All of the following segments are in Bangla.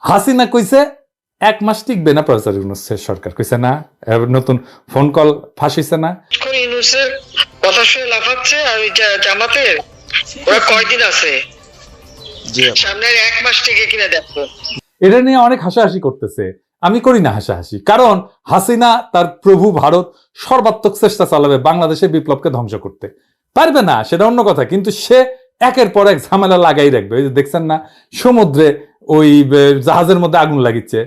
হাসিনা কইছে এক মাস টিকবে না প্রফেসর ইউনুসের সরকার। কইছে না নতুন ফোন কল ফাঁস হইছে না ইউনুসের কথা শুনে লাফাচ্ছে আর ওই জা- ওরা কয়দিন আছে? সামনের এক মাস থেকে কিনা দেখো। এটা নিয়ে অনেক হাসাহাসি করতেছে। আমি করি না হাসাহাসি কারণ হাসিনা তার প্রভু ভারত সর্বাত্মক চেষ্টা চালাবে বাংলাদেশের বিপ্লবকে ধ্বংস করতে। পারবে না সেটা অন্য কথা কিন্তু সে একের পর এক ঝামেলা লাগাই রাখবে। ওই যে দেখছেন না সমুদ্রে ওই জাহাজের মধ্যে আগুন লাগিচ্ছে।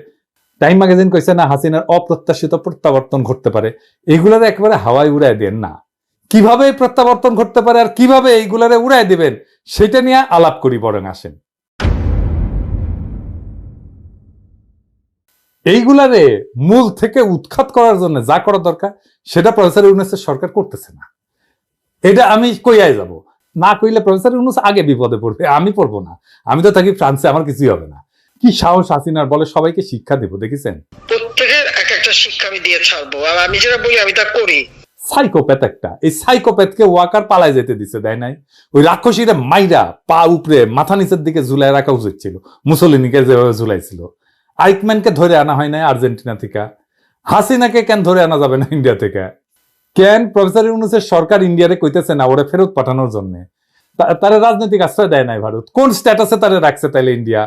টাইম ম্যাগাজিন কইছে, না, হাসিনার অপ্রত্যাশিত প্রত্যাবর্তন ঘটতে পারে। এগুলার একেবারে হাওয়ায় উড়ায় দেন না। কীভাবে প্রত্যাবর্তন ঘটতে পারে আর কীভাবে এইগুলারে উড়ায় দিবেন, সেটা নিয়ে আলাপ করি, বরং আসেন। এইগুলারে মূল থেকে উৎখাত করার জন্য যা করা দরকার, সেটা প্রফেসর ইউনুসের সরকার করতেছে না। এটা আমি কইয়াই যাব। না কইলে প্রফেসর ইউনুস আগে বিপদে পড়বে আমি পড়ব না। আমি তো থাকি ফ্রান্সে আমার কিছুই হবে না। কি সাহস হাসিনার বলে সবাইকে শিক্ষা দেবো দেখেছেন? প্রত্যেকের এক একটা শিক্ষা আমি দিয়ে ছাড়বো আর আমি যেটা বলি আমি তা করি। সাইকোপ্যাথ একটা। এই সাইকোপ্যাথকে ওয়াকার পালায় যেতে দিছে দেয় নাই? ওই রাক্ষসীরা মাইরা পা উপরে মাথা নিচের দিকে ঝুলাই রাখা উচিত ছিল। মুসলিনীকে যেভাবে ঝুলাইছিল। আইকম্যানকে ধরে আনা হয় নাই আর্জেন্টিনা থেকে। হাসিনাকে কেন ধরে আনা যাবে না ইন্ডিয়া থেকে? কেন প্রফেসর ইউনুসের সরকার ইন্ডিয়ারে কইতেছে না, ওরা ফেরত পাঠানোর জন্য? তারা রাজনৈতিক আশ্রয় দেয় নাই ভারত। কোন স্ট্যাটাসে তারা রাখছে তাইলে ইন্ডিয়া?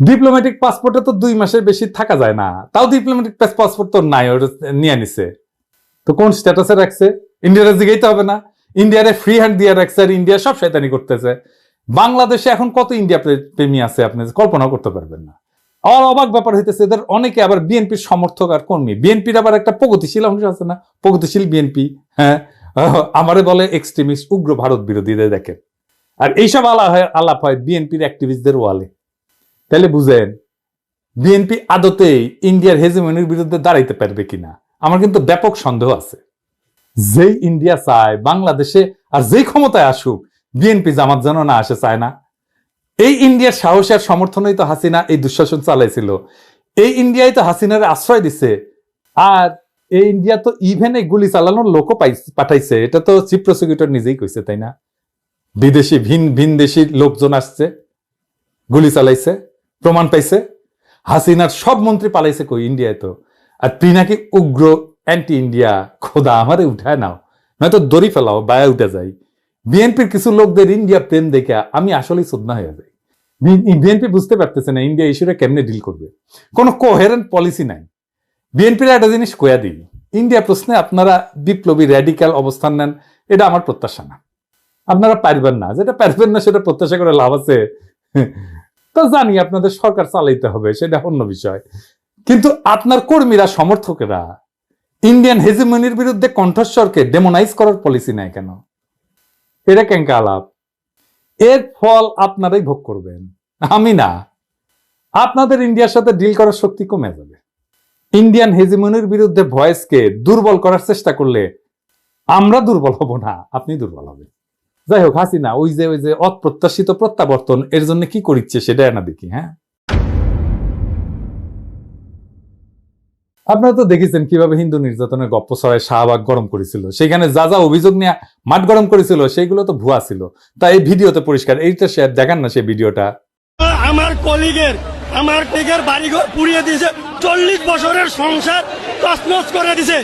ডিপ্লোম্যাটিক পাসপোর্টে তো দুই মাসের বেশি থাকা যায় না। তাও ডিপ্লোম্যাটিক পাসপোর্ট তো নাই ওটা নিয়ে নিছে। তো কোন স্ট্যাটাসে রাখছে? ইন্ডিয়ার জিগাইতে হবে না। ইন্ডিয়ারে ফ্রি হ্যান্ড দিয়ে রাখছে আর ইন্ডিয়া সব শয়তানি করতেছে। বাংলাদেশে এখন কত ইন্ডিয়া প্রেমী আছে আপনি? কল্পনা করতে পারবেন না। আর অবাক ব্যাপার হইতেছে, এদের অনেকে আবার বিএনপির সমর্থক আর কর্মী। বিএনপির আবার একটা প্রগতিশীল অংশ আছে না? প্রগতিশীল বিএনপি হ্যাঁ? আমারে বলে এক্সট্রিমিস্ট উগ্র ভারত বিরোধীদের দেখেন আর এইসব আলাপ হয় আলাপ হয় বিএনপির অ্যাক্টিভিস্টদের ওয়ালে। তাহলে বুঝেন বিএনপি আদতেই ইন্ডিয়ার হেজেমনির বিরুদ্ধে দাঁড়াইতে পারবে কিনা? আমার কিন্তু ব্যাপক সন্দেহ আছে। যেই ইন্ডিয়া চায়, বাংলাদেশে আর যেই ক্ষমতায় আসুক বিএনপি জামাত যেন না আসে, চায় না। এই ইন্ডিয়ার সাহস আর সমর্থনেই তো হাসিনা এই দুঃশাসন চালাইছিল। এই ইন্ডিয়াই তো হাসিনার আশ্রয় দিছে। আর এই ইন্ডিয়া তো ইভেন এই গুলি চালানোর লোকও পাঠাইছে। এটা তো চিফ প্রসিকিউটর নিজেই কইছে, তাই না? বিদেশি, ভিন ভিন দেশি লোকজন আসছে, গুলি চালাইছে, প্রমাণ পাইছে। হাসিনার সব মন্ত্রী পালাইছে কই? ইন্ডিয়ায় তো। আর তুই নাকি উগ্র অ্যান্টি ইন্ডিয়া খোদা, আমারে উঠায় নাও। নয়তো দড়ি ফেলাও, বায়া উঠে যাই বিএনপির কিছু লোকদের ইন্ডিয়া প্রেম দেখে আমি আসলেই শ্রদ্ধা হয়ে যাই। বিএনপি বুঝতে পারতেছে না ইন্ডিয়া ইস্যুটা কেমনে ডিল করবে। কোনো কোহেরেন্ট পলিসি নাই। বিএনপির একটা জিনিস কয়া দিই। ইন্ডিয়া প্রশ্নে আপনারা বিপ্লবী র্যাডিক্যাল অবস্থান নেন, এটা আমার প্রত্যাশা না। আপনারা পারবেন না। যেটা পারবেন না সেটা প্রত্যাশা করে লাভ আছে। তো জানি আপনাদের সরকার চালাইতে হবে, সেটা অন্য বিষয়। কিন্তু আপনার কর্মীরা, সমর্থকেরা, ইন্ডিয়ান হেজিমনির বিরুদ্ধে কণ্ঠস্বরকে ডেমোনাইজ করার পলিসি নেয় কেন? এটা কেঙ্কা আলাপ। এর ফল আপনারাই ভোগ করবেন। আমি না। আপনাদের ইন্ডিয়ার সাথে ডিল করার শক্তি কমে যাবে। ইন্ডিয়ান হেজিমনির বিরুদ্ধে ভয়েসকে দুর্বল করার চেষ্টা করলে আমরা দুর্বল হব না, আপনি দুর্বল হবেন। যাই হোক, হাসিনা, ওই যে ওই যে অপ্রত্যাশিত প্রত্যাবর্তন, এর জন্য কি করিচ্ছে সেটা না দেখি হ্যাঁ? আপনারা তো দেখেছেন কীভাবে হিন্দু নির্যাতনের গপ্প ছড়ায় শাহবাগ গরম করেছিল। সেখানে যা যা অভিযোগ নিয়ে মাঠ গরম করেছিল সেইগুলো তো ভুয়া ছিল। তাই এই ভিডিওতে পরিষ্কার, এইটা শেয়ার দেখান না সেই ভিডিওটা। আমার কলিগের আমার কলিগের বাড়িঘর পুড়িয়ে দিয়েছে, চল্লিশ বছরের সংসার তছনছ করে দিছে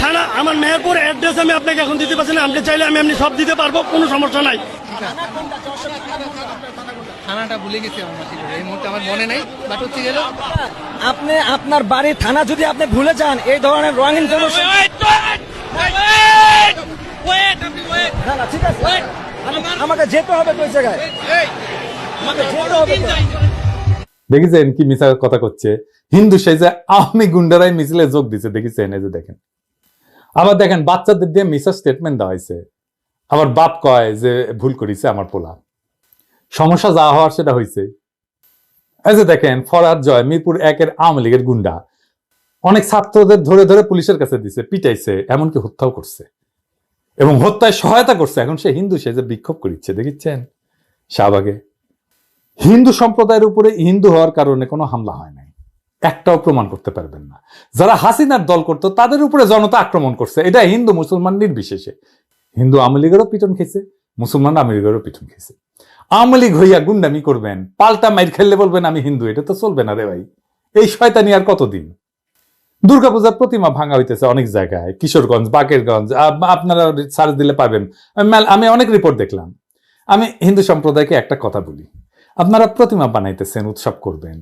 থানা, আমার মেহেরপুর অ্যাড্রেস আমি আপনাকে এখন দিতে পারছি না, আপনি চাইলে আমি এমনি সব দিতে পারব, কোনো সমস্যা নাই। থানাটা ভুলে গেছি আমার মাসি এই মুহূর্তে আমার মনে নাই বাট হচ্ছে গেল আপনি আপনার বাড়ির থানা যদি আপনি ভুলে যান এই ধরনের রং ইনফরমেশন না না ঠিক আছে। আমাকে যেতে হবে তো ওই জায়গায়। আমাকে যেতে হবে দেখেছেন কি মিছা কথা করছে? হিন্দু সেই যে আওয়ামী গুন্ডারাই মিছিলে যোগ দিছে দেখেছেন? এই যে দেখেন। আবার দেখেন বাচ্চাদের দিয়ে মিছা স্টেটমেন্ট দেওয়া হয়েছে। আবার বাপ কয় যে ভুল করেছে আমার পোলা। সমস্যা যা হওয়ার সেটা হয়েছে এই যে দেখেন, ফরাদ জয়, মিরপুর একের আওয়ামী লীগের গুন্ডা। অনেক ছাত্রদের ধরে ধরে পুলিশের কাছে দিছে, পিটাইছে, এমনকি হত্যাও করছে। এবং হত্যায় সহায়তা করছে। এখন সে হিন্দু, সে যে বিক্ষোভ করিচ্ছে দেখেছেন শাহবাগে। হিন্দু সম্প্রদায়ের উপরে হিন্দু হওয়ার কারণে কোনো হামলা হয় নাই। একটাও প্রমাণ করতে পারবেন না। যারা হাসিনার দল করতো, তাদের উপরে জনতা আক্রমণ করছে। এটা হিন্দু, মুসলমান নির্বিশেষে। হিন্দু আওয়ামী লীগেরও পিটন খেয়েছে, মুসলমান আওয়ামী লীগেরও পিটন খেয়েছে। আওয়ামী হইয়া গুন্ডামি করবেন, পাল্টা মাইর খেললে বলবেন আমি হিন্দু, এটা তো চলবে না রে ভাই। এই শয়তানি আর কতদিন? দুর্গাপূজার প্রতিমা ভাঙা হইতেছে অনেক জায়গায়, কিশোরগঞ্জ, বাকেরগঞ্জ আপনারা সার্চ দিলে পাবেন। আমি অনেক রিপোর্ট দেখলাম। আমি হিন্দু সম্প্রদায়কে একটা কথা বলি। আপনারা প্রতিমা বানাইতেছেন, উৎসব করবেন।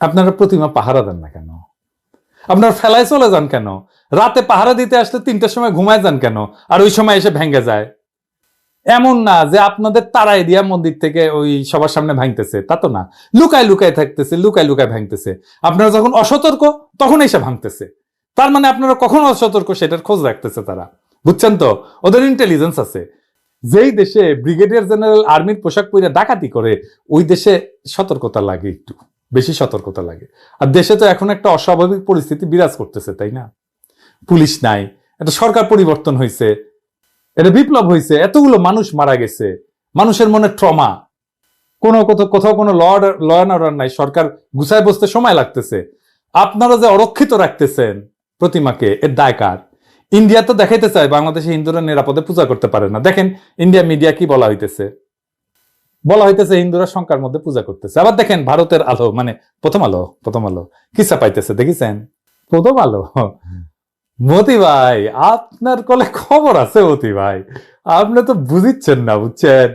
আপনারা প্রতিমা পাহারা দেন না কেন? আপনার ফেলায় চলে যান কেন? রাতে পাহারা দিতে আসলে তিনটার সময় ঘুমায় যান কেন? আর ওই সময় এসে ভেঙে যায়। এমন না যে আপনাদের তারাই দিয়া মন্দির থেকে ওই সবার সামনে ভাঙতেছে, তা তো না। লুকায় লুকায় থাকতেছে, লুকায় লুকায় ভাঙতেছে। আপনারা যখন অসতর্ক তখন এসে ভাঙতেছে। তার মানে আপনারা কখন অসতর্ক, সেটার খোঁজ রাখতেছে তারা। বুঝছেন তো? ওদের ইন্টেলিজেন্স আছে। যেই দেশে ব্রিগেডিয়ার জেনারেল আর্মির পোশাক পরে ডাকাতি করে, ওই দেশে সতর্কতা লাগে একটু। বেশি সতর্কতা লাগে। আর দেশে তো এখন একটা অস্বাভাবিক পরিস্থিতি বিরাজ করতেছে, তাই না? পুলিশ নাই, একটা সরকার পরিবর্তন হয়েছে এটা বিপ্লব হয়েছে এতগুলো মানুষ মারা গেছে। মানুষের মনে ট্রমা। কোনো কোথাও কোথাও কোনো ল ল অ্যান্ড অর্ডার নাই, সরকার গুছায় বসতে সময় লাগতেছে। আপনারা যে অরক্ষিত রাখতেছেন প্রতিমাকে, এর দায় কার? ইন্ডিয়া তো দেখাইতে চায়, বাংলাদেশে হিন্দুরা নিরাপদে পূজা করতে পারে না। দেখেন, ইন্ডিয়া মিডিয়া কি বলা হইতেছে? বলা হইতেছে হিন্দুরা শঙ্কার মধ্যে পূজা করতেছে। আবার দেখেন, ভারতের আলো মানে প্রথম আলো প্রথম আলো। কি চাপাইতেছে দেখেছেন? প্রথম আলো। মতি ভাই, আপনার কলে খবর আছে মতি ভাই। আপনি তো বুঝিচ্ছেন না, বুঝছেন?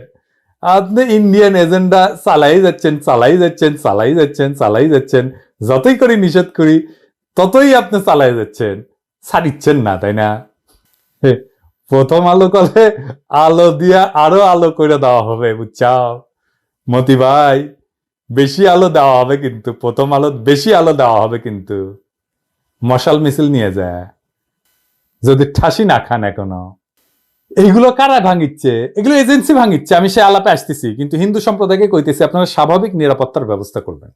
আপনি ইন্ডিয়ান এজেন্ডা চালাই যাচ্ছেন চালাই যাচ্ছেন চালাই যাচ্ছেন চালাই যাচ্ছেন। যতই করি নিষেধ করি, ততই আপনি চালাই যাচ্ছেন। ছাড়িচ্ছেন না, তাই না? প্রথম আলো কলে আলো দিয়া আরও আলো করে দেওয়া হবে, বুঝছাও? মতি ভাই, বেশি আলো দেওয়া হবে কিন্তু, প্রথম আলো বেশি আলো দেওয়া হবে কিন্তু। মশাল মিছিল নিয়ে যায়। যদি ঠাসি না খান এখনও। এইগুলো কারা ভাঙিচ্ছে? এগুলো এজেন্সি ভাঙিচ্ছে। আমি সে আলাপে আসতেছি, কিন্তু হিন্দু সম্প্রদায়কে কইতেছি, আপনারা স্বাভাবিক নিরাপত্তার ব্যবস্থা করবেন।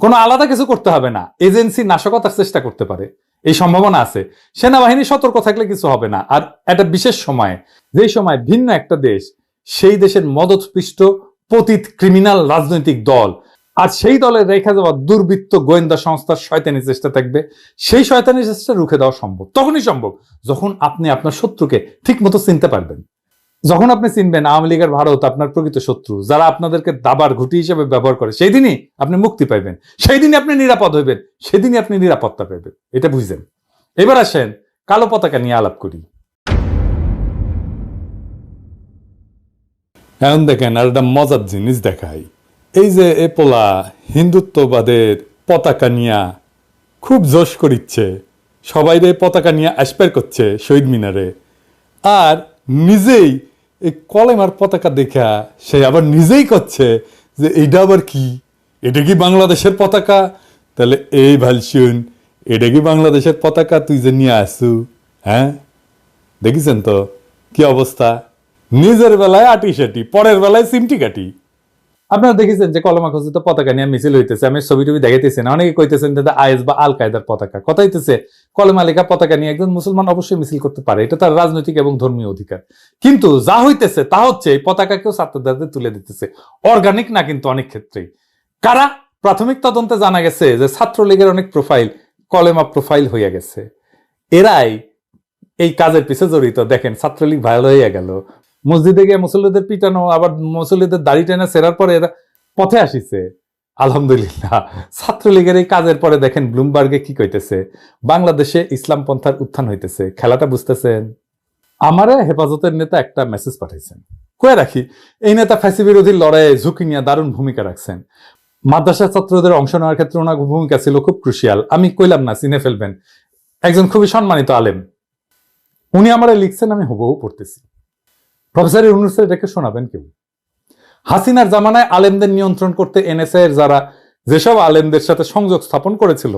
কোনো আলাদা কিছু করতে হবে না। এজেন্সি নাশকতার চেষ্টা করতে পারে। এই সম্ভাবনা আছে। সেনাবাহিনী সতর্ক থাকলে কিছু হবে না। আর একটা বিশেষ সময়ে যেই সময় ভিন্ন একটা দেশ, সেই দেশের মদতপৃষ্ট, পতিত ক্রিমিনাল রাজনৈতিক দল আর সেই দলের রেখা যাওয়া দুর্বৃত্ত গোয়েন্দা সংস্থার শয়তানি চেষ্টা থাকবে। সেই শয়তানি চেষ্টা রুখে দেওয়া সম্ভব। তখনই সম্ভব যখন আপনি আপনার শত্রুকে ঠিক মতো চিনতে পারবেন। যখন আপনি চিনবেন আওয়ামী লীগের ভারত আপনার প্রকৃত শত্রু, যারা আপনাদেরকে দাবার ঘুটি হিসেবে ব্যবহার করে, সেই দিনই আপনি মুক্তি পাইবেন। সেই দিনই আপনি নিরাপদ হইবেন। সেদিনই আপনি নিরাপত্তা পাইবেন। এটা বুঝলেন এবার আসেন কালো পতাকা নিয়ে আলাপ করি। এখন দেখেন আর একটা মজার জিনিস দেখাই। এই যে এ পোলা হিন্দুত্ববাদের পতাকা নিয়া খুব জোশ করিচ্ছে, সবাই রে পতাকা নিয়ে আসপার করছে শহীদ মিনারে। আর নিজেই এই কলেমার পতাকা দেখা সে আবার নিজেই করছে যে এইটা আবার কি? এটা কি বাংলাদেশের পতাকা? তাহলে এই ভালসুন এটা কি বাংলাদেশের পতাকা তুই যে নিয়ে আসু হ্যাঁ? দেখিছেন তো কি অবস্থা? নিজের বেলায় আটি সাটি, পরের বেলায় সিমটি কাটি। আপনারা দেখেছেন যে কলমা খচিত পতাকা নিয়ে মিছিল হইতেছে। আমি ছবি টবি দেখাইতেছি না। অনেকে কইতেছেন যে আইএস বা আল কায়দার পতাকা। কথা হইতেছে, কলমা লেখা পতাকা নিয়ে একজন মুসলমান অবশ্যই মিছিল করতে পারে। এটা তার রাজনৈতিক এবং ধর্মীয় অধিকার। কিন্তু যা হইতেছে, তা হচ্ছে এই পতাকাকেও ছাত্রদের তুলে দিতেছে। অর্গানিক না, কিন্তু অনেক ক্ষেত্রেই। কারা? প্রাথমিক তদন্তে জানা গেছে যে ছাত্রলীগের অনেক প্রোফাইল কলেমা প্রোফাইল হইয়া গেছে। এরাই এই কাজের পিছে জড়িত। দেখেন, ছাত্রলীগ ভাইরাল হইয়া গেল। মসজিদে গিয়ে মুসল্লিদের পিটানো, আবার মুসল্লিদের দাড়ি টেনে সেরার পরে এরা পথে আসিছে। আলহামদুলিল্লাহ। ছাত্রলীগের এই কাজের পরে দেখেন ব্লুমবার্গে কি কইতেছে? বাংলাদেশে ইসলাম পন্থার উত্থান হইতেছে। খেলাটা বুঝতেছেন? আমারে হেফাজতের নেতা একটা মেসেজ পাঠাইছেন। কয়ে রাখি, এই নেতা ফ্যাসি বিরোধী লড়াইয়ে ঝুঁকি নিয়ে দারুণ ভূমিকা রাখছেন। মাদ্রাসা ছাত্রদের অংশ নেওয়ার ক্ষেত্রে ওনার ভূমিকা ছিল খুব ক্রুশিয়াল আমি কইলাম না, চিনে ফেলবেন। একজন খুবই সম্মানিত আলেম। উনি আমারে লিখছেন, আমি হুবহু পড়তেছি। প্রফেসর ইউনুস এটাকে শোনাবেন কেউ? হাসিনার জামানায় আলেমদের নিয়ন্ত্রণ করতে এনএসআই এর যারা যেসব আলেমদের সাথে সংযোগ স্থাপন করেছিল,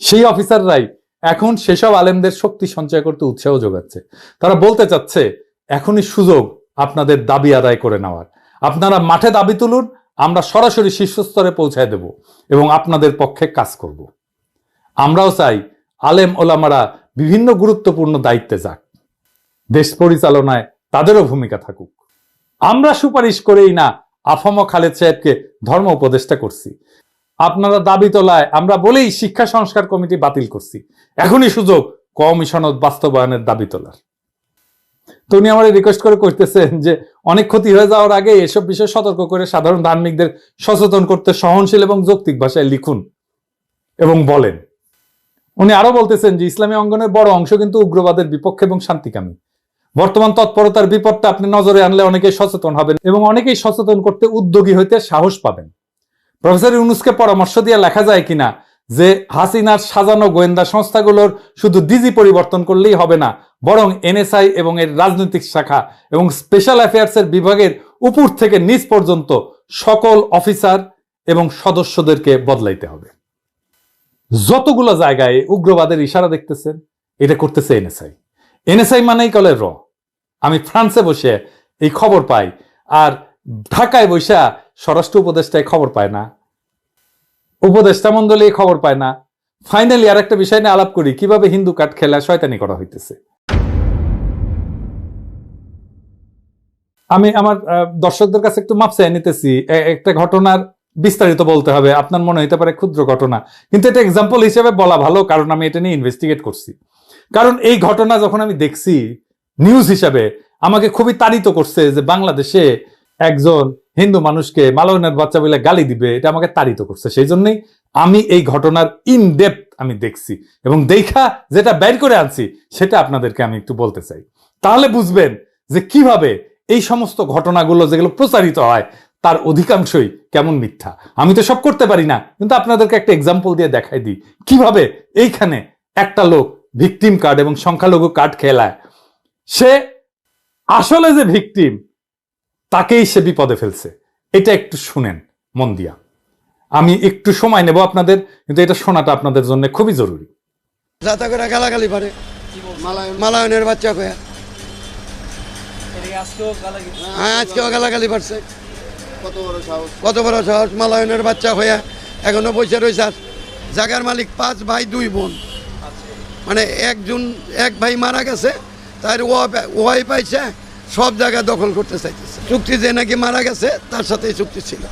সেই অফিসাররাই এখন সেসব আলেমদের শক্তি সঞ্চয় করতে উৎসাহ যোগাচ্ছে। তারা বলতে চাচ্ছে, এখনই সুযোগ আপনাদের দাবি আদায় করে নেওয়ার। আপনারা মাঠে দাবি তুলুন, আমরা সরাসরি শীর্ষস্তরে পৌঁছায় দেব এবং আপনাদের পক্ষে কাজ করব। আমরাও চাই আলেম ওলামারা বিভিন্ন গুরুত্বপূর্ণ দায়িত্বে যাক। দেশ পরিচালনায় তাদেরও ভূমিকা থাকুক। আমরা সুপারিশ করেই না আফম খালেদ সাহেবকে ধর্ম উপদেষ্টা করছি। আপনারা দাবি তোলায় আমরা বলেই শিক্ষা সংস্কার কমিটি বাতিল করছি। এখনই সুযোগ কমিশনত বাস্তবায়নের দাবি তোলার। তো উনি আমার রিকোয়েস্ট করে করতেছেন যে অনেক ক্ষতি হয়ে যাওয়ার আগে এসব বিষয়ে সতর্ক করে সাধারণ ধার্মিকদের সচেতন করতে সহনশীল এবং যৌক্তিক ভাষায় লিখুন এবং বলেন। উনি আরও বলতেছেন যে ইসলামী অঙ্গনের বড় অংশ কিন্তু উগ্রবাদের বিপক্ষে এবং শান্তিকামী। বর্তমান তৎপরতার বিপদটা আপনি নজরে আনলে অনেকেই সচেতন হবেন এবং অনেকেই সচেতন করতে উদ্যোগী হইতে সাহস পাবেন। প্রফেসর ইউনুসকে পরামর্শ দিয়ে লেখা যায় কিনা যে হাসিনার সাজানো গোয়েন্দা সংস্থাগুলোর শুধু ডিজি পরিবর্তন করলেই হবে না, বরং এনএসআই এবং এর রাজনৈতিক শাখা এবং স্পেশাল অ্যাফেয়ার্সের বিভাগের উপর থেকে নিচ পর্যন্ত সকল অফিসার এবং সদস্যদেরকে বদলাইতে হবে। যতগুলো জায়গায় উগ্রবাদের ইশারা দেখতেছেন, এটা করতেছে এনএসআই। এনএসআই মানেই কলে র। আমি ফ্রান্সে বসে এই খবর পাই আর ঢাকায় বসে স্বরাষ্ট্র উপদেষ্টায় খবর পায় না। উপদেষ্টা মন্ডলী খবর পায় না। ফাইনালি আর একটা বিষয় নিয়ে আলাপ করি, কীভাবে হিন্দু কাঠ খেলা শয়তানি করা হইতেছে। আমি আমার দর্শকদের কাছে একটু মাপ চাই নিতেছি। একটা ঘটনার বিস্তারিত বলতে হবে, আপনার মনে হইতে পারে ক্ষুদ্র ঘটনা। কিন্তু এটা এক্সাম্পল হিসেবে বলা ভালো, কারণ আমি এটা নিয়ে ইনভেস্টিগেট করছি। কারণ এই ঘটনা যখন আমি দেখছি নিউজ হিসাবে আমাকে খুবই তাড়িত করছে যে বাংলাদেশে একজন হিন্দু মানুষকে মালয়নের বাচ্চা বলে গালি দিবে, এটা আমাকে তাড়িত করছে। সেই জন্যই আমি এই ঘটনার ইন ডেপথ আমি দেখছি এবং দেখা যেটা বের করে আনছি, সেটা আপনাদেরকে আমি একটু বলতে চাই। তাহলে বুঝবেন যে কীভাবে এই সমস্ত ঘটনাগুলো যেগুলো প্রচারিত হয়, তার অধিকাংশই কেমন মিথ্যা। আমি তো সব করতে পারি না, কিন্তু আপনাদেরকে একটা এক্সাম্পল দিয়ে দেখাই দিই। কীভাবে এইখানে একটা লোক ভিকটিম কার্ড এবং সংখ্যালঘু কার্ড খেলায় সে আসলে যে ভিকটিম, তাকেই সে বিপদে ফেলছে। এটা একটু শুনেন, মন দিয়া। আমি একটু সময় নেব আপনাদের, কিন্তু এটা শোনাটা আপনাদের জন্য খুবই জরুরি। যাতা করে গালাগালি পারে। মালায়নের বাচ্চা কয়া হ্যাঁ আজকেও গালাগালি পারছে। কত বড় সাহস। মালায়নের বাচ্চা হইয়া এখনও বসে রয়েছে। আর জাগার মালিক পাঁচ ভাই, দুই বোন। মানে একজন, এক ভাই মারা গেছে তার ওয়াই পাইছে, সব জায়গা দখল করতে চাইতেছে। চুক্তি যে নাকি মারা গেছে, তার সাথেই চুক্তি ছিল।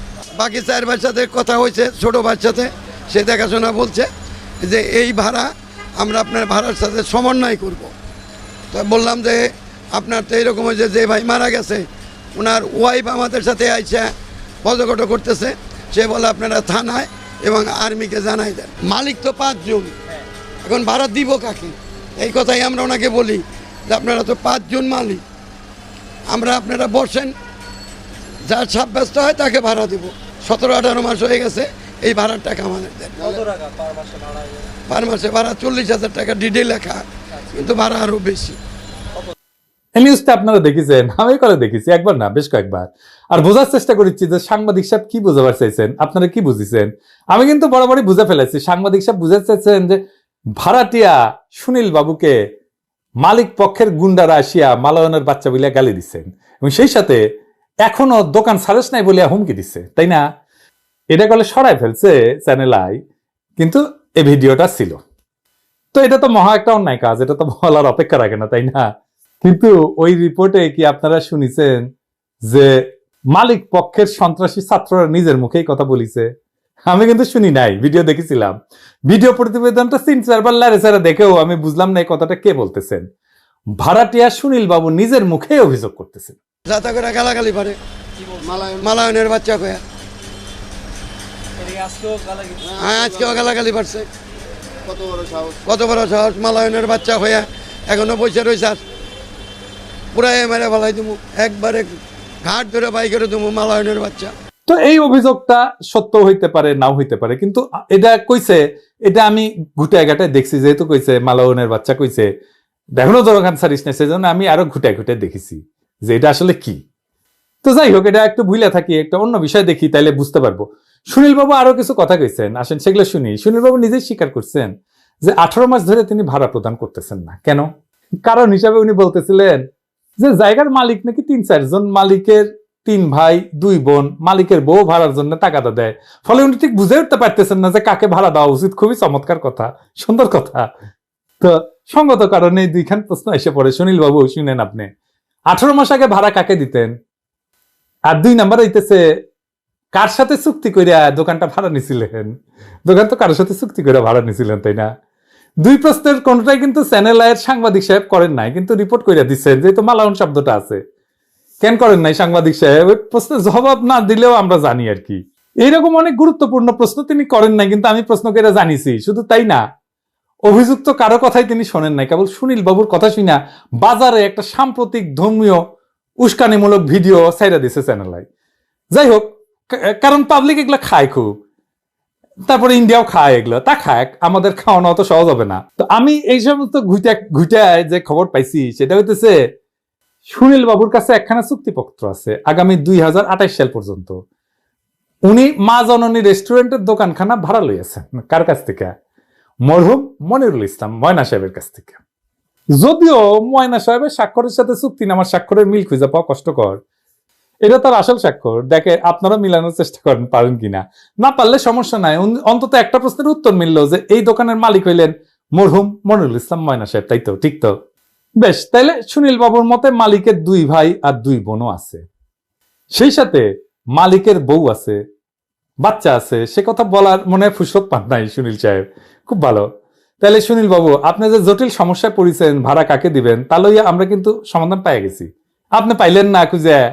বাকি চার সাথে কথা হয়েছে, ছোট সাথে। সে দেখাশোনা বলছে যে, এই ভাড়া আমরা আপনার ভাড়ার সাথে সমন্বয় করব। তো বললাম যে, আপনার তো এরকম হয়েছে যে ভাই মারা গেছে ওনার ওয়াইফ আমাদের সাথে আইসা পদকট করতেছে। সে বলে, আপনারা থানায় এবং আর্মিকে জানাই দেন। মালিক তো পাঁচজন। এখন ভাড়া দিব কাকে? এই কথাই আমরা ওনাকে বলি। যে আপনারা তো পাঁচজন মালিক। আমরা আপনারা বসেন যার সাব্যস্ত হয় তাকে ভাড়া দিব। সতেরো আঠারো মাস হয়ে গেছে এই ভাড়ার টাকা আমাদের দেন। পার মাসে ভাড়া চল্লিশ হাজার টাকা ডিডে লেখা কিন্তু ভাড়া আরও বেশি। এই নিউজটা আপনারা দেখেছেন আমি করে দেখেছি একবার না বেশ কয়েকবার। আর বোঝার চেষ্টা করেছি যে সাংবাদিক সাহেব কি বোঝাবার চাইছেন আপনারা কি বুঝেছেন? আমি কিন্তু বরাবরই বুঝে ফেলেছি সাংবাদিক সাহেব বুঝে চাইছেন যে ভাড়াটিয়া সুনীল বাবুকে মালিক পক্ষের গুন্ডারা আসিয়া মালয়নের বাচ্চা বলিয়া গালি দিচ্ছেন। এবং সেই সাথে এখনও দোকান সারেস নাই বলিয়া হুমকি দিচ্ছে। তাই না? এটা কলে সরাই ফেলছে চ্যানেল আই, কিন্তু এই ভিডিওটা ছিল। তো এটা তো মহা একটা অন্যায় কাজ, এটা তো বলার অপেক্ষা রাখে না, তাই না? কিন্তু ওই রিপোর্টে কি আপনারা শুনিছেন যে মালিক পক্ষের সন্ত্রাসী ছাত্ররা নিজের মুখেই কথা বলিছে? আমি কিন্তু শুনি নাই ভিডিও দেখেছিলাম। ভিডিও প্রতিবেদনটা তিন চারবার লারে সারা দেখেও আমি বুঝলাম না এই কথাটা কে বলতেছেন। ভাড়াটিয়া সুনীল বাবু নিজের মুখেই অভিযোগ করতেছেন। যাতা করে গালাগালি পারে। মালায়নের বাচ্চা কয়া। হ্যাঁ আজকেও গালাগালি পারছে। কত বড় সাহস? মালায়নের বাচ্চা হইয়া এখনও বসে রয়েছে আর পুরাই মেরে ফেলাই দিব একবারে ঘাট ধরে বাই করে দেবো মালায়নের বাচ্চা। তো এই অভিযোগটা সত্য হইতে পারে, নাও হইতে পারে। কিন্তু এটা কইছে, এটা আমি ঘুটায় ঘাটায় দেখছি, যেহেতু কইছে মালাউনের বাচ্চা কইছে দেখো দোকান সারিস না সেজন্য আমি আরও ঘুটায় ঘুটায় দেখেছি যে এটা আসলে কি। তো যাই হোক, এটা একটু ভুলে থাকি, একটা অন্য বিষয় দেখি, তাইলে বুঝতে পারব। সুনীল বাবু আরও কিছু কথা কইছেন, আসেন সেগুলো শুনি। সুনীল বাবু নিজেই স্বীকার করছেন যে আঠারো মাস ধরে তিনি ভাড়া প্রদান করতেছেন না। কেন? কারণ হিসাবে উনি বলতেছিলেন যে জায়গার মালিক নাকি তিন চারজন মালিকের তিন ভাই, দুই বোন, মালিকের বউ ভাড়ার জন্য টাকাটা দেয়। ফলে উনি ঠিক বুঝে উঠতে পারতেছেন না যে কাকে ভাড়া দেওয়া উচিত। খুবই চমৎকার কথা, সুন্দর কথা। তো সঙ্গত কারণে দুইখান প্রশ্ন এসে পড়ে। সুনীল বাবু শুনেন আপনি। আঠারো মাস আগে ভাড়া কাকে দিতেন? আর দুই নাম্বার হইতেছে, কার সাথে চুক্তি কইরা দোকানটা ভাড়া নিছিলেন? দোকান তো কারোর সাথে চুক্তি করে ভাড়া নিছিলেন, তাই না? দুই প্রশ্নের কোনটাই কিন্তু চ্যানেল আয়ের সাংবাদিক সাহেব করেন নাই, কিন্তু রিপোর্ট করে দিচ্ছেন যেহেতু মালাউন শব্দটা আছে। কেন করেন নাই সাংবাদিক সাহেব? প্রশ্নের জবাব না দিলেও আমরা জানি আর কি। এইরকম অনেক গুরুত্বপূর্ণ প্রশ্ন তিনি করেন নাই, কিন্তু আমি প্রশ্ন করে জানিছি, শুধু তাই না। অভিযুক্ত কারও কথাই তিনি শোনেন নাই, কেবল সুনীল বাবুর কথা শুনা বাজারে একটা সাম্প্রতিক ধর্মীয় উস্কানিমূলক ভিডিও সাইরা দিছে চ্যানেলাই যাই হোক কারণ পাবলিক এগুলো খায় খুব। তারপরে ইন্ডিয়াও খায় এগুলো, তা খায়, আমাদের খাওয়ানো অত সহজ হবে না। তো আমি এই সমস্ত ঘুইটা, ঘুইটায় যে খবর পাইছি, সেটা হইতেছে সুনীল বাবুর কাছে একখানা চুক্তিপত্র আছে, আগামী দুই হাজার সাল পর্যন্ত। উনি মা জননী রেস্টুরেন্টের দোকানখানা ভাড়া লইয়াছেন। কার কাছ থেকে? মরহুম মনিরুল ইসলাম, ময়না সাহেবের কাছ থেকে। যদিও ময়না সাহেবের স্বাক্ষরের সাথে চুক্তিনামার স্বাক্ষরের মিল খুঁজে পাওয়া কষ্টকর। এটা তার আসল স্বাক্ষর। দেখে আপনারা মিলানোর চেষ্টা করেন, পারেন কিনা? না পারলে সমস্যা নাই। অন্তত একটা প্রশ্নের উত্তর মিললো যে, এই দোকানের মালিক হইলেন মরহুম মনিরুল ইসলাম, ময়না সাহেব, তাই তো? ঠিক তো? বেশ, তাইলে সুনীল বাবুর মতে মালিকের দুই ভাই আর দুই বোনও আছে। সেই সাথে মালিকের বউ আছে, বাচ্চা আছে, সে কথা বলার মনে ফুসত পান নাই সুনীল সাহেব। খুব ভালো। তাহলে সুনীল বাবু আপনি যে জটিল সমস্যায় পড়েছেন, ভাড়া কাকে দিবেন, তা লইয়া আমরা কিন্তু সমাধান পাই গেছি। আপনি পাইলেন না খুঁজে।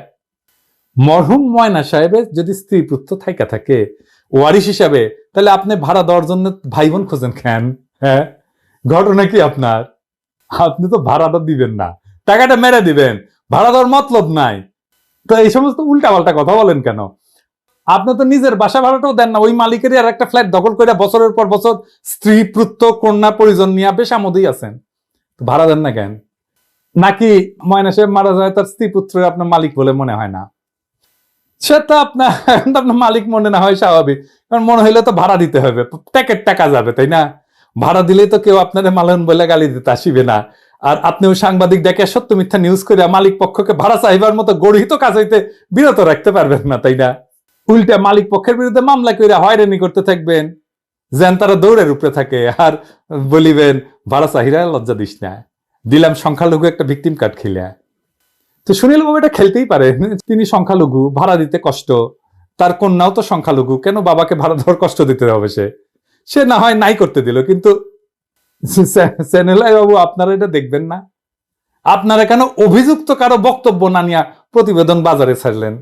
মরহুম ময়না সাহেবের যদি স্ত্রী পুত্র থাইকা থাকে, ওয়ারিশ হিসাবে তাহলে আপনি ভাড়া দেওয়ার জন্য ভাই বোন খোঁজেন কেন? হ্যাঁ? ঘটনা কি আপনার? আপনি তো ভাড়াটা দিবেন না। টাকাটা মেরে দিবেন। ভাড়া দেওয়ার মতলব নাই। তো এই সমস্ত উল্টা পাল্টা কথা বলেন কেন? আপনি তো নিজের বাসা ভাড়াটাও দেন না। ওই মালিকেরই আর একটা ফ্ল্যাট দখল করে বছরের পর বছর স্ত্রী, পুত্র, কন্যা, পরিজন নিয়ে বেশ আমোদেই আছেন। ভাড়া দেন না কেন? নাকি ময়না সাহেব মারা যায়, তার স্ত্রী পুত্রের আপনার মালিক বলে মনে হয় না? সে তো আপনার আপনার মালিক মনে না হয় স্বাভাবিক। কারণ মনে হইলে তো ভাড়া দিতে হবে। প্যাকেট টাকা যাবে, তাই না? ভাড়া দিলেই তো কেউ আপনার মালন বলে গালি দিতে আসিবে না। আর আপনিও সাংবাদিক ডেকে সত্য মিথ্যা নিউজ করে মালিক পক্ষকে ভাড়া চাইবার মতো গড়িত কাজ হইতে বিরত রাখতে পারবেন না, তাই না? উল্টা মালিক পক্ষের বিরুদ্ধে মামলা করে হয়রানি করতে থাকবেন, যেন তারা দৌড়ের উপরে থাকে। আর বলিবেন, ভাড়া চাহিরা লজ্জা দিস না। দিলাম সংখ্যালঘু একটা ভিকটিম কার্ড খেলে। তো সুনীল বাবু এটা খেলতেই পারেন তিনি সংখ্যালঘু, ভাড়া দিতে কষ্ট। তার কন্যাও তো সংখ্যালঘু, কেন বাবাকে ভাড়া দেওয়ার কষ্ট দিতে হবে সে? সে না হয় নাই করতে দিল, কিন্তু বাবু আপনারা এটা দেখবেন না। আপনারা কেন অভিযুক্ত কারও বক্তব্য না নিয়ে প্রতিবেদন বাজারে ছাড়লেন?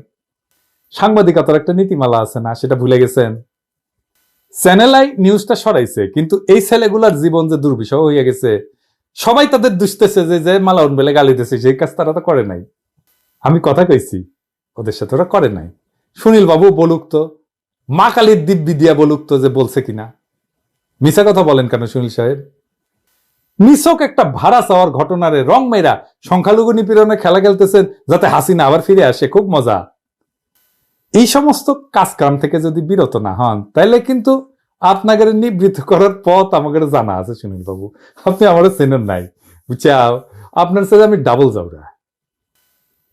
সাংবাদিকতার একটা নীতিমালা আছে না, সেটা ভুলে গেছেন? চ্যানেলাই নিউজটা সরাইছে, কিন্তু এই ছেলেগুলার জীবন যে দুর্বিষহ হয়ে গেছে, সবাই তাদের দুষতেছে যে যে মালাউন বেলে গালি দিতেছে সেই কাজ তারা তো করে নাই। আমি কথা কইছি, ওদের সাথে ওরা করে নাই। সুনীল বাবু বলুক তো, মা কালীর দিব্যি দিয়া বলুক তো যে বলছে কিনা। মিছা কথা বলেন কেন সুনীল সাহেব? নিছক একটা ভাড়া চাওয়ার ঘটনারে রং মেয়েরা সংখ্যালঘু নিপীড়নে খেলা খেলতেছেন যাতে হাসিনা আবার ফিরে আসে, খুব মজা। এই সমস্ত কাজকাম থেকে যদি বিরত না হন তাহলে কিন্তু আপনাদের নিবৃত্ত করার পথ আমাদের জানা আছে সুনীল বাবু আপনি আমার চেনেন নাই। বুঝছাও? আপনার সাথে আমি ডাবল যাওরা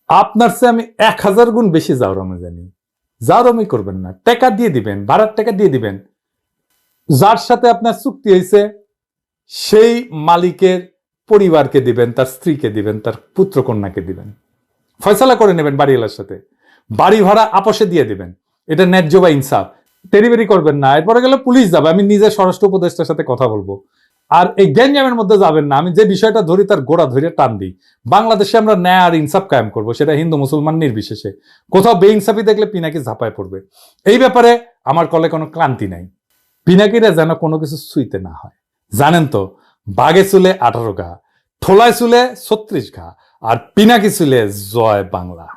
আপনার চেয়ে আমি এক হাজার গুণ বেশি যাওরামে জানি। যাওরামি করবেন না। টাকা দিয়ে দিবেন, ভাড়ার টাকা দিয়ে দিবেন। যার সাথে আপনার চুক্তি হয়েছে সেই মালিকের পরিবারকে দিবেন, তার স্ত্রীকে দিবেন, তার পুত্র কন্যাকে দিবেন। ফয়সালা করে নেবেন বাড়িওয়ালার সাথে। বাড়ি ভাড়া আপসে দিয়ে দিবেন। এটা ন্যায্য বা ইনসাফ। তেরিবেরি করবেন না। এরপরে গেলে পুলিশ যাবে। আমি নিজে স্বরাষ্ট্র উপদেষ্টার সাথে কথা বলব। আর এই গ্যাঞ্জামের মধ্যে যাবেন না। আমি যে বিষয়টা ধরি, তার গোড়া ধরে টান দিই। বাংলাদেশে আমরা ন্যায় আর ইনসাফ কায়েম করব। সেটা হিন্দু মুসলমান নির্বিশেষে। কোথাও বেইনসাফি দেখলে পিনাকি ঝাঁপায় পড়বে। এই ব্যাপারে আমার কলে কোনো ক্লান্তি নাই। পিনাকিরা যেন কোনো কিছু ছুঁইতে না হয়। জানেন তো, বাঘে চুলে আঠারো ঘা ঠোলায় চুলে ছত্রিশ ঘা আর পিনাকি চুলে জয় বাংলা।